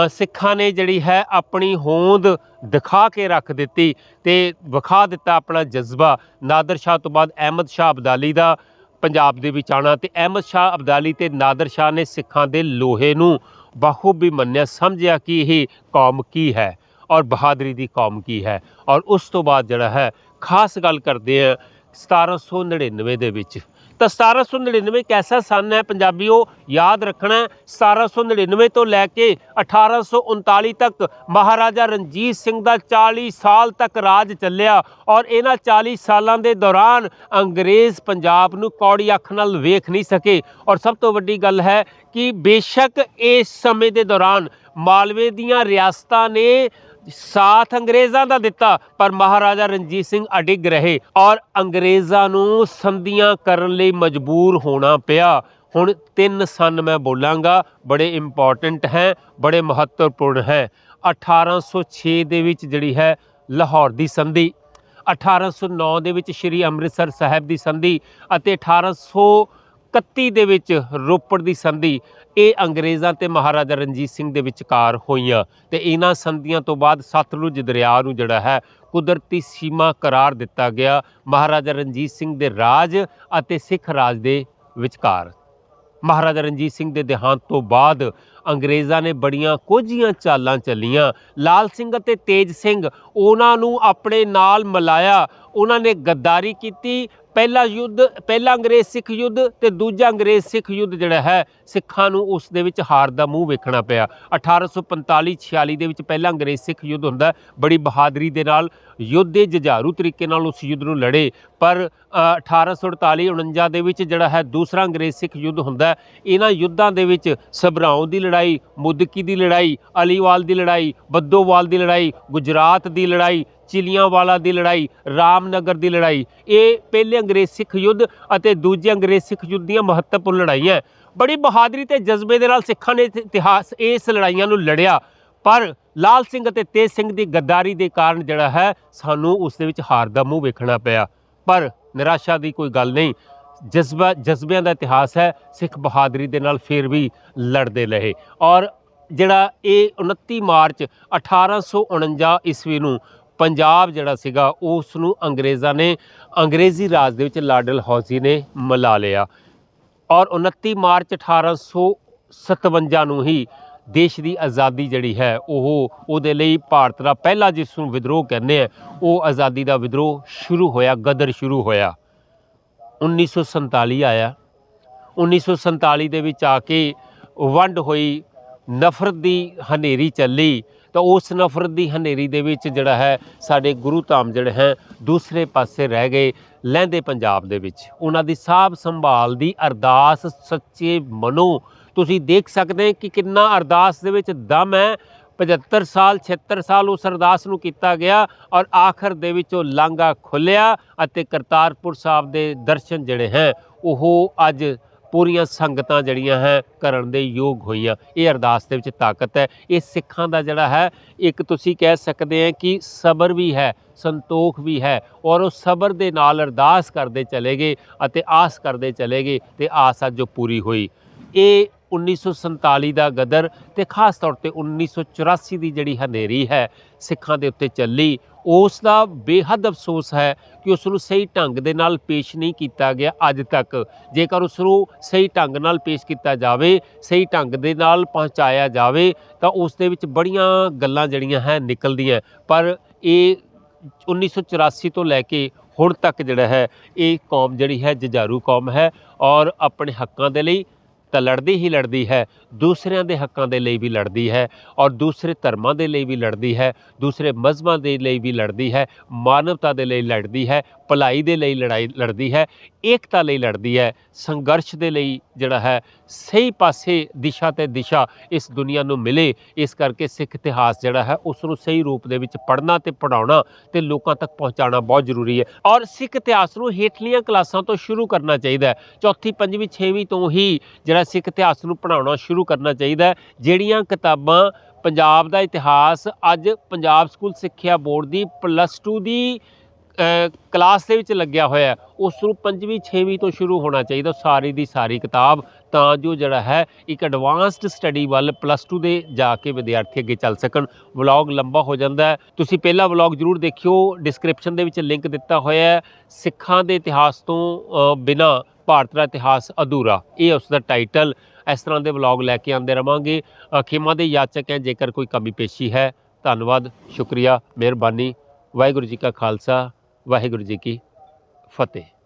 ਸਿੱਖਾਂ ਨੇ ਜਿਹੜੀ ਹੈ, ਆਪਣੀ ਹੋਂਦ ਦਿਖਾ ਕੇ ਰੱਖ ਦਿੱਤੀ ਤੇ ਵਿਖਾ ਦਿੱਤਾ ਆਪਣਾ ਜਜ਼ਬਾ। ਨਾਦਰ ਸ਼ਾਹ ਤੋਂ ਬਾਅਦ ਅਹਿਮਦ ਸ਼ਾਹ ਅਬਦਾਲੀ ਦਾ ਪੰਜਾਬ ਦੇ ਵਿੱਚ ਆਉਣਾ ਤੇ ਅਹਿਮਦ ਸ਼ਾਹ ਅਬਦਾਲੀ ਤੇ ਨਾਦਰ ਸ਼ਾਹ ਨੇ ਸਿੱਖਾਂ ਦੇ ਲੋਹੇ ਨੂੰ ਬਖੂਬੀ ਮੰਨਿਆ। ਸਮਝਿਆ ਕਿ ਇਹ ਕੌਮ ਕੀ ਹੈ ਔਰ ਬਹਾਦਰੀ ਦੀ ਕੌਮ ਕੀ ਹੈ ਔਰ ਉਸ ਤੋਂ ਬਾਅਦ ਜਿਹੜਾ ਹੈ, ਖਾਸ ਗੱਲ ਕਰਦੇ ਆ 1799 ਦੇ ਵਿੱਚ। ਤਾਂ 1799 ਇੱਕ ਐਸਾ ਸਨ ਹੈ ਪੰਜਾਬੀਓ? ਯਾਦ ਰੱਖਣਾ ਹੈ, 1799 ਤੋਂ ਲੈ ਕੇ 1839 ਤੱਕ ਮਹਾਰਾਜਾ ਰਣਜੀਤ ਸਿੰਘ ਦਾ 40 ਸਾਲ ਤੱਕ ਰਾਜ ਚੱਲਿਆ ਔਰ ਇਹਨਾਂ 40 ਸਾਲਾਂ ਦੇ ਦੌਰਾਨ ਅੰਗਰੇਜ਼ ਪੰਜਾਬ ਨੂੰ ਕੌੜੀ ਅੱਖ ਨਾਲ ਵੇਖ ਨਹੀਂ ਸਕੇ। ਔਰ ਸਭ ਤੋਂ ਵੱਡੀ ਗੱਲ ਹੈ ਕਿ ਬੇਸ਼ੱਕ ਇਸ ਸਮੇਂ ਦੇ ਦੌਰਾਨ ਮਾਲਵੇ ਦੀਆਂ ਰਿਆਸਤਾਂ ਨੇ ਸਾਥ ਅੰਗਰੇਜ਼ਾਂ ਦਾ ਦਿੱਤਾ, ਪਰ ਮਹਾਰਾਜਾ ਰਣਜੀਤ ਸਿੰਘ ਅਡਿੱਗ ਰਹੇ ਔਰ ਅੰਗਰੇਜ਼ਾਂ ਨੂੰ ਸੰਧੀਆਂ ਕਰਨ ਲਈ ਮਜਬੂਰ ਹੋਣਾ ਪਿਆ। ਹੁਣ ਤਿੰਨ ਸਨ ਮੈਂ ਬੋਲਾਂਗਾ, ਬੜੇ ਇੰਪੋਰਟੈਂਟ ਹੈ, ਬੜੇ ਮਹੱਤਵਪੂਰਨ ਹੈ। 1806 ਦੇ ਵਿੱਚ ਜਿਹੜੀ ਹੈ ਲਾਹੌਰ ਦੀ ਸੰਧੀ 1809 ਦੇ ਵਿੱਚ ਸ਼੍ਰੀ ਅੰਮ੍ਰਿਤਸਰ ਸਾਹਿਬ ਦੀ ਸੰਧੀ ਅਤੇ 1831 ਦੇ ਵਿੱਚ ਰੋਪੜ ਦੀ ਸੰਧੀ ਇਹ ਅੰਗਰੇਜ਼ਾਂ ਤੇ ਮਹਾਰਾਜਾ ਰਣਜੀਤ ਸਿੰਘ ਦੇ ਵਿਚਕਾਰ ਹੋਈਆਂ ਤੇ ਇਹਨਾਂ ਸੰਧੀਆਂ ਤੋਂ ਬਾਅਦ ਸਤਲੁਜ ਦਰਿਆ ਨੂੰ ਜਿਹੜਾ ਹੈ ਕੁਦਰਤੀ ਸੀਮਾ ਕਰਾਰ ਦਿੱਤਾ ਗਿਆ ਮਹਾਰਾਜਾ ਰਣਜੀਤ ਸਿੰਘ ਦੇ ਰਾਜ ਅਤੇ ਸਿੱਖ ਰਾਜ ਦੇ ਵਿਚਕਾਰ। ਮਹਾਰਾਜਾ ਰਣਜੀਤ ਸਿੰਘ ਦੇ ਦੇਹਾਂਤ ਤੋਂ ਬਾਅਦ ਅੰਗਰੇਜ਼ਾਂ ਨੇ ਬੜੀਆਂ ਕੋਝੀਆਂ ਚਾਲਾਂ ਚੱਲੀਆਂ। ਲਾਲ ਸਿੰਘ ਅਤੇ ਤੇਜ ਸਿੰਘ ਉਹਨਾਂ ਨੂੰ ਆਪਣੇ ਨਾਲ ਮਿਲਾਇਆ, ਉਹਨਾਂ ਨੇ ਗੱਦਾਰੀ ਕੀਤੀ ਪਹਿਲਾ ਯੁੱਧ, ਪਹਿਲਾ ਅੰਗਰੇਜ਼ ਸਿੱਖ ਯੁੱਧ ਤੇ ਦੂਜਾ ਅੰਗਰੇਜ਼ ਸਿੱਖ ਯੁੱਧ ਜਿਹੜਾ ਹੈ, ਸਿੱਖਾਂ ਨੂੰ ਉਸ ਦੇ ਵਿੱਚ ਹਾਰ ਦਾ ਮੂੰਹ ਵੇਖਣਾ ਪਿਆ। 1845-46 ਦੇ ਵਿੱਚ ਪਹਿਲਾ ਅੰਗਰੇਜ਼ ਸਿੱਖ ਯੁੱਧ ਹੁੰਦਾ ਬੜੀ ਬਹਾਦਰੀ ਦੇ ਨਾਲ ਯੁੱਧ ਦੇ ਜੁਝਾਰੂ ਤਰੀਕੇ ਨਾਲ ਉਸ ਯੁੱਧ ਨੂੰ ਲੜੇ, ਪਰ ਅ, 1848-49 ਦੇ ਵਿੱਚ ਜਿਹੜਾ ਹੈ ਦੂਸਰਾ ਅੰਗਰੇਜ਼ ਸਿੱਖ ਯੁੱਧ ਹੁੰਦਾ ਇਹਨਾਂ ਯੁੱਧਾਂ ਦੇ ਵਿੱਚ ਸਭਰਾਉਂ ਦੀ ਲੜਾਈ ਮੁਦਕੀ ਦੀ ਲੜਾਈ ਅਲੀਵਾਲ ਦੀ ਲੜਾਈ ਬੱਦੋਵਾਲ ਦੀ ਲੜਾਈ ਗੁਜਰਾਤ ਦੀ ਲੜਾਈ ਚਿਲੀਆਂਵਾਲਾ ਦੀ ਲੜਾਈ ਰਾਮਨਗਰ ਦੀ ਲੜਾਈ। ਇਹ ਪਹਿਲੇ ਅੰਗਰੇਜ਼ ਸਿੱਖ ਯੁੱਧ ਅਤੇ ਦੂਜੇ ਅੰਗਰੇਜ਼ ਸਿੱਖ ਯੁੱਧ ਦੀਆਂ ਮਹੱਤਵਪੂਰਨ ਲੜਾਈਆਂ। ਬੜੀ ਬਹਾਦਰੀ ਤੇ ਜਜ਼ਬੇ ਦੇ ਨਾਲ ਸਿੱਖਾਂ ਨੇ ਇਤਿਹਾਸ ਇਸ ਲੜਾਈਆਂ ਨੂੰ ਲੜਿਆ। ਪਰ ਲਾਲ ਸਿੰਘ ਅਤੇ ਤੇਜ ਸਿੰਘ ਦੀ ਗੱਦਾਰੀ ਦੇ ਕਾਰਨ ਜਿਹੜਾ ਹੈ ਸਾਨੂੰ ਉਸ ਦੇ ਵਿੱਚ ਹਾਰ ਦਾ ਮੂੰਹ ਵੇਖਣਾ ਪਿਆ। ਪਰ ਨਿਰਾਸ਼ਾ ਦੀ ਕੋਈ ਗੱਲ ਨਹੀਂ। ਜਜ਼ਬਾ ਜਜ਼ਬਿਆਂ ਦਾ ਇਤਿਹਾਸ ਹੈ, ਸਿੱਖ ਬਹਾਦਰੀ ਦੇ ਨਾਲ ਫਿਰ ਵੀ ਲੜਦੇ ਰਹੇ। ਔਰ ਜਿਹੜਾ ਇਹ 29 ਮਾਰਚ 1849 ਈਸਵੀ ਨੂੰ ਪੰਜਾਬ ਜਿਹੜਾ ਸੀਗਾ ਉਸ ਨੂੰ ਅੰਗਰੇਜ਼ਾਂ ਨੇ ਅੰਗਰੇਜ਼ੀ ਰਾਜ ਦੇ ਵਿੱਚ ਲਾਡਲ ਹੌਜ਼ੀ ਨੇ ਮਿਲਾ ਲਿਆ। ਔਰ 29 ਮਾਰਚ 1857 ਨੂੰ ਹੀ ਦੇਸ਼ ਦੀ ਆਜ਼ਾਦੀ ਜਿਹੜੀ ਹੈ, ਉਹ ਉਹਦੇ ਲਈ ਭਾਰਤ ਦਾ ਪਹਿਲਾ ਜਿਸ ਨੂੰ ਵਿਦਰੋਹ ਕਹਿੰਦੇ ਆ, ਉਹ ਆਜ਼ਾਦੀ ਦਾ ਵਿਦਰੋਹ ਸ਼ੁਰੂ ਹੋਇਆ, ਗਦਰ ਸ਼ੁਰੂ ਹੋਇਆ। 1947 ਆਇਆ। 1947 ਦੇ ਵਿੱਚ ਆ ਕੇ ਵੰਡ ਹੋਈ, ਨਫ਼ਰਤ ਦੀ ਹਨੇਰੀ ਚੱਲੀ। ਤਾਂ ਉਸ ਨਫ਼ਰਤ ਦੀ ਹਨੇਰੀ ਦੇ ਵਿੱਚ ਜਿਹੜਾ ਹੈ, ਸਾਡੇ ਗੁਰੂ ਧਾਮ ਜਿਹੜੇ ਹੈ, ਦੂਸਰੇ ਪਾਸੇ ਰਹਿ ਗਏ, ਲਹਿੰਦੇ ਪੰਜਾਬ ਦੇ ਵਿੱਚ। ਉਹਨਾਂ ਦੀ ਸਾਂਭ ਸੰਭਾਲ ਦੀ ਅਰਦਾਸ ਸੱਚੇ ਮਨੋਂ ਤੁਸੀਂ ਦੇਖ ਸਕਦੇ ਕਿ ਕਿੰਨਾ ਅਰਦਾਸ ਦੇ ਵਿੱਚ ਦਮ ਹੈ। 75 ਸਾਲ 76 ਸਾਲ ਉਸ ਅਰਦਾਸ ਨੂੰ ਕੀਤਾ ਗਿਆ ਔਰ ਆਖਰ ਦੇ ਵਿੱਚ ਉਹ ਲਾਂਘਾ ਖੁੱਲਿਆ ਅਤੇ ਕਰਤਾਰਪੁਰ ਸਾਹਿਬ ਦੇ ਦਰਸ਼ਨ ਜਿਹੜੇ ਹੈ, ਉਹ ਅੱਜ ਪੂਰੀਆਂ ਸੰਗਤਾਂ ਜਿਹੜੀਆਂ ਹੈ, ਕਰਨ ਦੇ ਯੋਗ ਹੋਈਆਂ। ਇਹ ਅਰਦਾਸ ਦੇ ਵਿੱਚ ਤਾਕਤ ਹੈ। ਇਹ ਸਿੱਖਾਂ ਦਾ ਜਿਹੜਾ ਹੈ, ਇੱਕ ਤੁਸੀਂ ਕਹਿ ਸਕਦੇ ਆ ਕਿ ਸਬਰ ਵੀ ਹੈ, ਸੰਤੋਖ ਵੀ ਹੈ ਔਰ ਉਹ ਸਬਰ ਦੇ ਨਾਲ ਅਰਦਾਸ ਕਰਦੇ ਚਲੇ ਗਏ ਅਤੇ ਆਸ ਕਰਦੇ ਚਲੇ ਗਏ ਤੇ ਆਸ ਅੱਜ ਜੋ ਪੂਰੀ ਹੋਈ। ਇਹ 1947 ਦਾ ਗਦਰ ਤੇ ਖਾਸ ਤੌਰ ਤੇ 1984 ਦੀ ਜਿਹੜੀ ਹਨੇਰੀ ਹੈ ਸਿੱਖਾਂ ਦੇ ਉੱਤੇ ਚੱਲੀ, ਉਸ ਦਾ ਬੇਹੱਦ ਅਫਸੋਸ ਹੈ ਕਿ ਉਸ ਨੂੰ ਸਹੀ ਢੰਗ ਦੇ ਨਾਲ ਪੇਸ਼ ਨਹੀਂ ਕੀਤਾ ਗਿਆ ਅੱਜ ਤੱਕ। ਜੇਕਰ ਉਸ ਨੂੰ ਸਹੀ ਢੰਗ ਨਾਲ ਪੇਸ਼ ਕੀਤਾ ਜਾਵੇ, ਸਹੀ ਢੰਗ ਦੇ ਨਾਲ ਪਹੁੰਚਾਇਆ ਜਾਵੇ, ਤਾਂ ਉਸ ਦੇ ਵਿੱਚ ਬੜੀਆਂ ਗੱਲਾਂ ਜਿਹੜੀਆਂ ਹੈ ਨਿਕਲਦੀਆਂ। ਪਰ ਇਹ 1984 ਤੋਂ ਲੈ ਕੇ ਹੁਣ ਤੱਕ ਜਿਹੜਾ ਹੈ, ਇਹ ਕੌਮ ਜਿਹੜੀ ਹੈ ਜਜ਼ਾਰੂ ਕੌਮ ਹੈ ਔਰ ਆਪਣੇ ਹੱਕਾਂ ਦੇ ਲਈ ਤਾਂ ਲੜਦੀ ਹੀ ਲੜਦੀ ਹੈ। ਦੂਸਰਿਆਂ ਦੇ ਹੱਕਾਂ ਦੇ ਲਈ ਵੀ ਲੜਦੀ ਹੈ ਔਰ ਦੂਸਰੇ ਧਰਮਾਂ ਦੇ ਲਈ ਵੀ ਲੜਦੀ ਹੈ। ਦੂਸਰੇ ਮਜ਼ਹਬਾਂ ਦੇ ਲਈ ਵੀ ਲੜਦੀ ਹੈ। ਮਾਨਵਤਾ ਦੇ ਲਈ ਲੜਦੀ ਹੈ। ਭਲਾਈ ਦੇ ਲਈ ਲੜਾਈ ਲੜਦੀ ਹੈ, ਏਕਤਾ ਲਈ ਲੜਦੀ ਹੈ, ਸੰਘਰਸ਼ ਦੇ ਲਈ ਜਿਹੜਾ ਹੈ, ਸਹੀ ਪਾਸੇ ਦਿਸ਼ਾ ਤੇ ਦਿਸ਼ਾ ਇਸ ਦੁਨੀਆ ਨੂੰ ਮਿਲੇ, ਇਸ ਕਰਕੇ ਸਿੱਖ ਇਤਿਹਾਸ ਜਿਹੜਾ ਹੈ ਉਸ ਨੂੰ ਸਹੀ ਰੂਪ ਦੇ ਵਿੱਚ ਪੜ੍ਹਨਾ ਤੇ ਪੜਾਉਣਾ ਤੇ ਲੋਕਾਂ ਤੱਕ ਪਹੁੰਚਾਉਣਾ ਬਹੁਤ ਜ਼ਰੂਰੀ ਹੈ। ਔਰ ਸਿੱਖ ਇਤਿਹਾਸ ਨੂੰ ਹੇਠਲੀਆਂ ਕਲਾਸਾਂ ਤੋਂ ਸ਼ੁਰੂ ਕਰਨਾ ਚਾਹੀਦਾ ਹੈ। ਚੌਥੀ, ਪੰਜਵੀਂ, ਛੇਵੀਂ ਤੋਂ ਹੀ ਜਿਹੜਾ ਸਿੱਖ ਇਤਿਹਾਸ ਨੂੰ ਪੜ੍ਹਾਉਣਾ ਸ਼ੁਰੂ ਕਰਨਾ ਚਾਹੀਦਾ ਹੈ। ਜਿਹੜੀਆਂ ਕਿਤਾਬਾਂ ਪੰਜਾਬ ਦਾ ਇਤਿਹਾਸ ਅੱਜ ਪੰਜਾਬ ਸਕੂਲ ਸਿੱਖਿਆ ਬੋਰਡ ਦੀ ਪਲੱਸ 2 ਦੀ ਕਲਾਸ ਦੇ ਵਿੱਚ ਲੱਗਿਆ ਹੋਇਆ ਉਸ ਨੂੰ ਪੰਜਵੀਂ ਛੇਵੀਂ ਤੋਂ ਸ਼ੁਰੂ ਹੋਣਾ ਚਾਹੀਦਾ ਸਾਰੀ ਦੀ ਸਾਰੀ ਕਿਤਾਬ। ਤਾਂ ਜੋ ਜਿਹੜਾ ਹੈ ਇੱਕ ਐਡਵਾਂਸਡ ਸਟੱਡੀ ਵੱਲ ਪਲੱਸ 2 ਦੇ ਜਾ ਕੇ ਵਿਦਿਆਰਥੀ ਅੱਗੇ ਚੱਲ ਸਕਣ। ਵਲੌਗ ਲੰਬਾ ਹੋ ਜਾਂਦਾ ਹੈ। ਤੁਸੀਂ ਪਹਿਲਾ ਵਲੌਗ ਜਰੂਰ ਦੇਖਿਓ। ਡਿਸਕ੍ਰਿਪਸ਼ਨ ਦੇ ਵਿੱਚ ਲਿੰਕ ਦਿੱਤਾ ਹੋਇਆ ਹੈ। ਸਿੱਖਾਂ ਦੇ ਇਤਿਹਾਸ ਤੋਂ ਅ, ਬਿਨਾਂ ਭਾਰਤ ਦਾ ਇਤਿਹਾਸ ਅਧੂਰਾ। ਇਹ ਉਸ ਦਾ ਟਾਈਟਲ ਇਸ ਤਰ੍ਹਾਂ ਦੇ ਵਲੌਗ ਲੈ ਕੇ ਆਉਂਦੇ ਰਵਾਂਗੇ। ਅ, ਦੇ ਯਾਚਕ ਹੈ ਜੇਕਰ ਕੋਈ ਕਮੀ ਪੇਸ਼ੀ ਹੈ। ਧੰਨਵਾਦ ਸ਼ੁਕਰੀਆ ਮਿਹਰਬਾਨੀ। ਵਾਹਿਗੁਰੂ ਜੀ ਕਾ ਖਾਲਸਾ। ਵਾਹਿਗੁਰੂ ਜੀ ਕੀ ਫਤਿਹ।